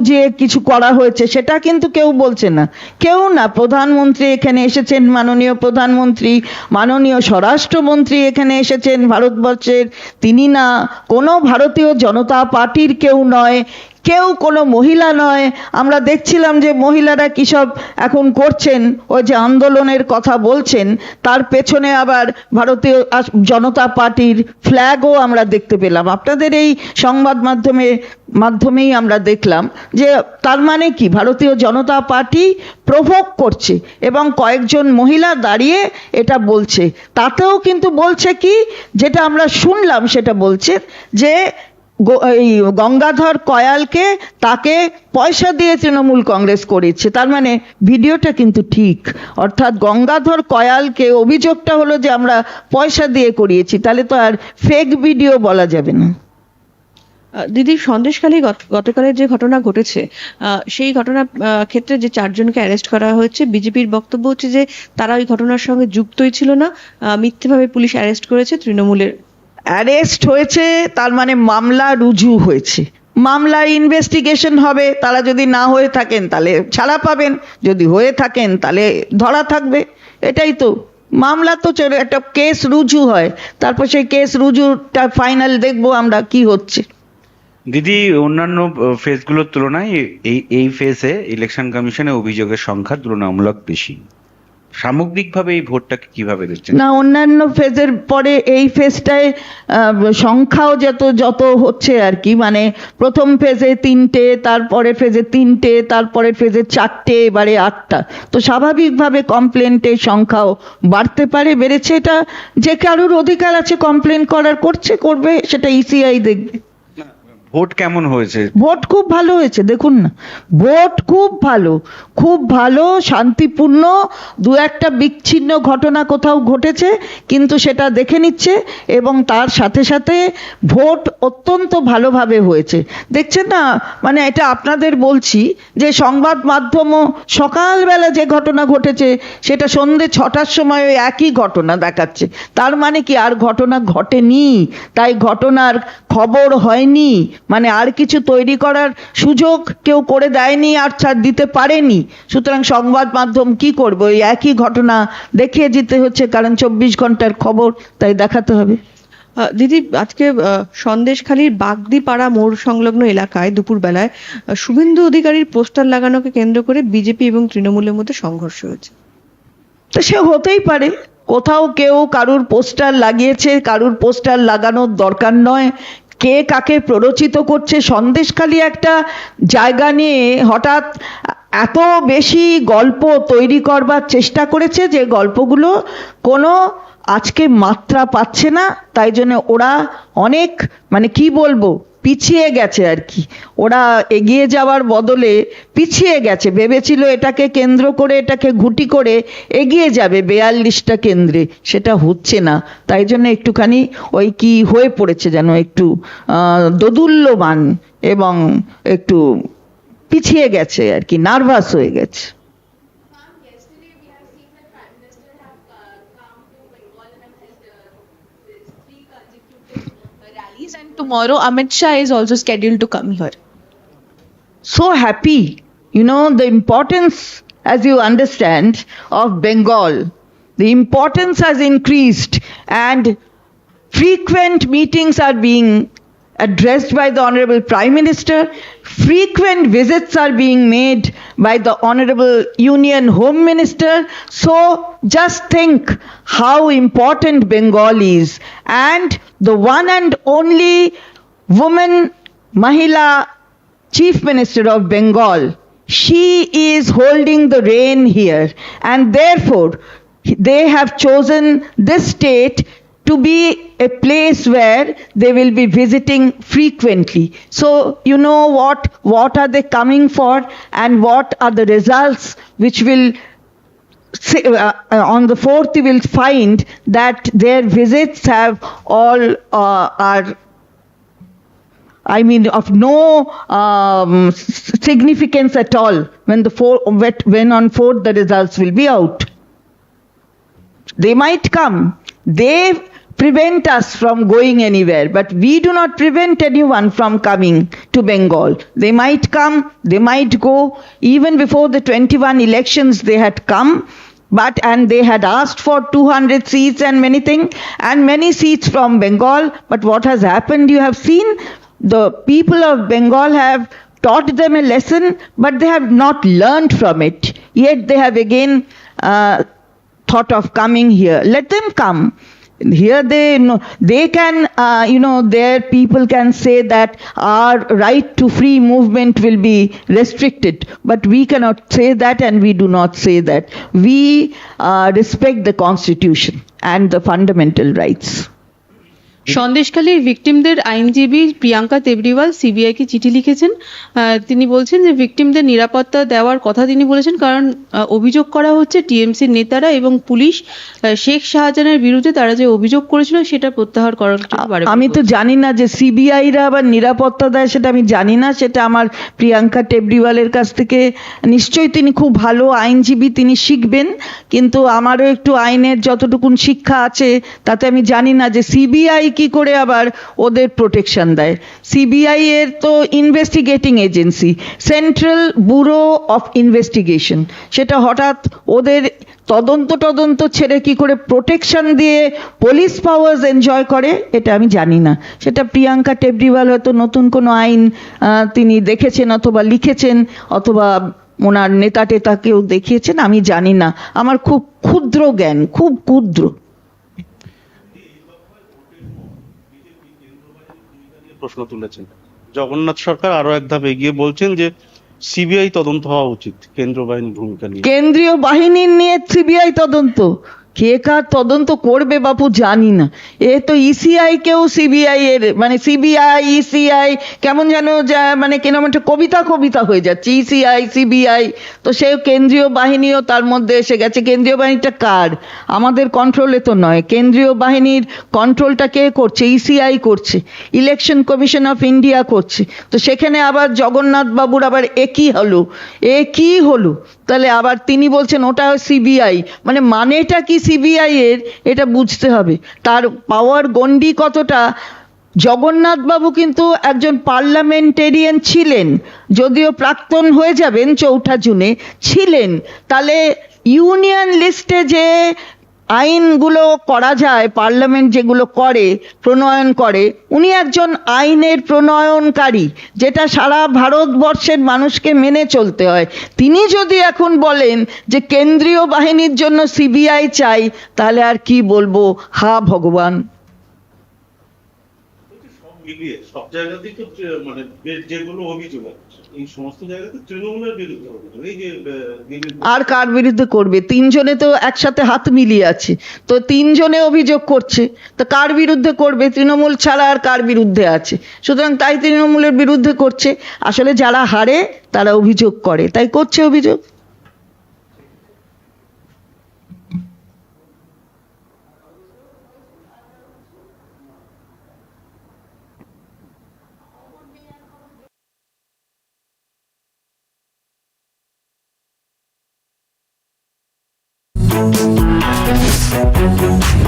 যে কিছু করা হয়েছে, সেটা কিন্তু কেউ বলছে না। কেউ না, প্রধানমন্ত্রী এখানে এসেছেন, মাননীয় প্রধানমন্ত্রী, মাননীয় স্বরাষ্ট্রমন্ত্রী এখানে এসেছেন, ভারতবর্ষের। তিনি না, কোনো ভারতীয় জনতা পার্টির কেউ নয়। কেউ কোনো মহিলা নয়। আমরা দেখছিলাম যে মহিলারা কী সব এখন করছেন ওই যে আন্দোলনের কথা বলছেন, তার পেছনে আবার ভারতীয় জনতা পার্টির ফ্ল্যাগও আমরা দেখতে পেলাম। আপনাদের এই সংবাদ মাধ্যমে, মাধ্যমেই আমরা দেখলাম যে তার মানে কি? ভারতীয় জনতা পার্টি প্রভোগ করছে এবং কয়েকজন মহিলা দাঁড়িয়ে এটা বলছে। তাতেও কিন্তু বলছে কি? যেটা আমরা শুনলাম সেটা বলছে যে এই গঙ্গাধর কয়ালকে তাকে পয়সা দিয়ে তৃণমূল কংগ্রেস করেছে। তার মানে ভিডিওটা কিন্তু ঠিক। অর্থাৎ গঙ্গাধর কয়ালকে অভিযোগটা হলো যে আমরা পয়সা দিয়ে করিয়েছি। তাহলে তো আর ফেক ভিডিও বলা যাবে না। দিদি, সন্দেশখালী গত- গতকালের যে ঘটনা ঘটেছে সেই ঘটনা ক্ষেত্রে যে চারজনকে অ্যারেস্ট করা হয়েছে, বিজেপির বক্তব্য হচ্ছে যে তারা ওই ঘটনার সঙ্গে যুক্তই ছিল না। মিথ্যেভাবে পুলিশ অ্যারেস্ট করেছে তৃণমূলের অ্যারেস্ট হয়েছে, তার মানে মামলা রুজু হয়েছে। মামলার ইনভেস্টিগেশন হবে, তারা যদি না হয়ে থাকেন তাহলে ছাড়া পাবেন, যদি হয়ে থাকেন তাহলে ধরা থাকবে। এটাই তো। মামলা তো একটা কেস রুজু হয়, তারপর সেই কেস রুজুটা ফাইনাল দেখব আমরা কি হচ্ছে। দিদি, অন্যান্য ফেজগুলোর তুলনায় এই এই ফেজে ইলেকশন কমিশনে অভিযোগের সংখ্যা তুলনামূলক বেশি। সামগ্রিকভাবে এই ভোটটাকে কীভাবে দেখছেন না, অন্যান্য ফেজের পরে এই ফেজটায় সংখ্যাও যত যত হচ্ছে আর কি মানে প্রথম ফেজে তিনটে, তারপরে ফেজে তিনটে, তারপরে ফেজে চারটে, এবারে আটটা। তো স্বাভাবিকভাবে কমপ্লেন্টের সংখ্যাও বাড়তে পারে, বেড়েছে এটা, যে কারোর অধিকার আছে কমপ্লেন করার, করছে, করবে, সেটা ইসিআই দেখবে। ভোট কেমন হয়েছে? ভোট খুব ভালো হয়েছে, দেখুন না। ভোট খুব ভালো খুব ভালো, শান্তিপূর্ণ, দু একটা বিচ্ছিন্ন ঘটনা কোথাও ঘটেছে, কিন্তু সেটা দেখে নিচ্ছে এবং তার সাথে সাথে ভোট অত্যন্ত ভালোভাবে হয়েছে। দেখছেন না মানে এটা আপনাদের বলছি যে সংবাদ মাধ্যমও সকালবেলা যে ঘটনা ঘটেছে, সেটা সন্ধে ছটার সময় ওই একই ঘটনা দেখাচ্ছে। তার মানে কি আর ঘটনা ঘটেনি? তাই ঘটনার খবর হয়নি। মানে আর কিছু তৈরি করার সুযোগ কেউ করে দেয়নি আর ছাড় দিতে পারেনি। সুতরাং সংবাদ মাধ্যম কি করবে? ওই একই ঘটনা দেখিয়ে দিতে হচ্ছে কারণ চব্বিশ ঘণ্টার খবর তাই দেখাতে হবে। দিদি আজকে সন্দেশখালীর বাগদিপাড়া মোড় সংলগ্ন এলাকায় দুপুরবেলায় শুভেন্দু অধিকারীর পোস্টার লাগানোকে কেন্দ্র করে বিজেপি এবং তৃণমূলের মধ্যে সংঘর্ষ হয়েছে। তো সে হতেই পারে। কোথাও কেউ কারুর পোস্টার লাগিয়েছে কারুর পোস্টার লাগানোর দরকার নয়। কে কাকে প্ররোচিত করছে, সন্দেশখালি একটা জায়গা নিয়ে হঠাৎ এত বেশি গল্প তৈরি করবার চেষ্টা করেছে যে গল্পগুলো কোনো আজকে মাত্রা পাচ্ছে না, তাই জন্য ওরা অনেক মানে কি বলব পিছিয়ে গেছে আর কি। ওরা এগিয়ে যাওয়ার বদলে পিছিয়ে গেছে। ভেবেছিল এটাকে কেন্দ্র করে, এটাকে ঘুটি করে এগিয়ে যাবে বেয়াল্লিশটা কেন্দ্রে। সেটা হচ্ছে না। তাই জন্য একটুখানি ওই কি হয়ে পড়েছে যেন একটু দোদুল্যমান এবং একটু পিছিয়ে গেছে আর কি, নার্ভাস হয়ে গেছে। Tomorrow Amit Shah is also scheduled to come here. so happy. You know, the importance, as you understand, of Bengal, the importance has increased and frequent meetings are being addressed by the Honorable Prime Minister. Frequent visits are being made by the Honorable Union Home Minister. So just think how important Bengal is. And the one and only woman, Mahila Chief Minister of Bengal. She is holding the reign here, and therefore they have chosen this state to be a place where they will be visiting frequently. So, you know what, what are they coming for, and what are the results which will say, uh, uh, on the 4th you will find that their visits have all uh, are I mean, of no um, significance at all when the four, when on fourth the results will be out. They might come. They prevent us from going anywhere, but we do not prevent anyone from coming to Bengal. They might come, they might go. Even before the 21 elections, they had come. But and they had asked for 200 seats and many things and many seats from Bengal. But what has happened? You have seen the people of Bengal have taught them a lesson, but they have not learned from it. Yet they have again uh, thought of coming here. Let them come. Here they know they can, uh, you know, their people can say that our right to free movement will be restricted, but we cannot say that, and we do not say that. We uh, respect the constitution and the fundamental rights. সন্দেশখালীর ভিকটিমদের আইনজীবী প্রিয়াঙ্কা তেবরিওয়াল সিবিআইকে চিঠি লিখেছেন। তিনি বলছেন যে ভিকটিমদের নিরাপত্তা দেওয়ার কথা তিনি বলেছেন কারণ অভিযোগ করা হচ্ছে টিএমসির নেতারা এবং পুলিশ শেখ শাহজাহানের বিরুদ্ধে তারা যে অভিযোগ করেছিল সেটা প্রত্যাহার করার আমি তো জানি না যে সিবিআইরা আবার নিরাপত্তা দেয় সেটা আমি জানি না সেটা আমার প্রিয়াঙ্কা টেবরিওয়ালের কাছ থেকে নিশ্চয়ই তিনি খুব ভালো আইনজীবী তিনি শিখবেন কিন্তু আমারও একটু আইনের যতটুকুন শিক্ষা আছে তাতে আমি জানি না যে সিবিআই কি করে আবার ওদের প্রোটেকশন দেয়? সিবিআই এর তো investigating agency central bureau of investigation সেটা হঠাৎ ওদের তদন্ত তদন্ত ছেড়ে কি করে প্রোটেকশন দিয়ে পুলিশ পাওয়ার্স এনজয় করে? এটা আমি জানি না। সেটা প্রিয়াঙ্কা টেবরিওয়াল হয়তো নতুন কোনো আইন তিনি দেখেছেন অথবা লিখেছেন, অথবা ওনার নেতা টেতাকেও দেখিয়েছেন, আমি জানি না। আমার খুব ক্ষুদ্র জ্ঞান, খুব ক্ষুদ্র। প্রশ্ন তুলেছেন। জগন্নাথ সরকার আরও এক ধাপ এগিয়ে বলছেন যে, সিবিআই তদন্ত হওয়া উচিত, কেন্দ্রীয় বাহিনীর ভূমিকা নিয়ে। কেন্দ্রীয় বাহিনীর নিয়ে সিবিআই তদন্ত? কে কার তদন্ত করবে বাপু জানি না। এ তো ইসিআই কেও সিবিআই এর মানে সিবিআই ইসিআই কেমন যেন মানে কেমন একটা কবিতা কবিতা হয়ে যাচ্ছে ইসিআই সিবিআই তো সে কেন্দ্রীয় বাহিনীও তার মধ্যে এসে গেছে। কেন্দ্রীয় বাহিনীটা কার? আমাদের কন্ট্রোলে তো নয়। কেন্দ্রীয় বাহিনীর কন্ট্রোলটা কে করছে? ইসিআই করছে। ইলেকশন কমিশন অফ ইন্ডিয়া করছে। তো সেখানে আবার জগন্নাথ বাবুর আবার একই হলো? এ কি হলো? তাহলে আবার তিনি বলছেন, ওটা সিবিআই মানে মানেটা কি সিবিআই এর? এটা বুঝতে হবে। তার পাওয়ার গন্ডি কতটা? জগন্নাথ বাবু কিন্তু একজন পার্লামেন্টেরিয়ান ছিলেন। যদিও প্রাক্তন হয়ে যাবেন চৌঠা জুনে, ছিলেন। তাহলে ইউনিয়ন লিস্টে যে আইনগুলো করা যায়, পার্লামেন্ট যেগুলো করে, প্রণয়ন করে, উনি একজন আইনের প্রণয়নকারী, যেটা সারা ভারতবর্ষের মানুষকে মেনে চলতে হয়। তিনি যদি এখন বলেন যে কেন্দ্রীয় বাহিনীর জন্য সিবিআই চাই, তাহলে আর কি বলব? হা, ভগবান। মিলিয়ে সব জায়গাতেই তো মানে যেগুলো অভিযোগ এই সমস্ত জায়গাতে তৃণমূলের বিরুদ্ধে অভিযোগ। এই যে আর কার বিরুদ্ধে করবে? তিনজনে তো একসাথে হাত মিলিয়ে আছে। তো তিনজনে অভিযোগ করছে, তো কার বিরুদ্ধে করবে? তৃণমূল ছাড়া আর কার বিরুদ্ধে আছে? সুতরাং তাই তৃণমূলের বিরুদ্ধে করছে। আসলে যারা হারে, তারা অভিযোগ করে। তাই করছে অভিযোগ? Música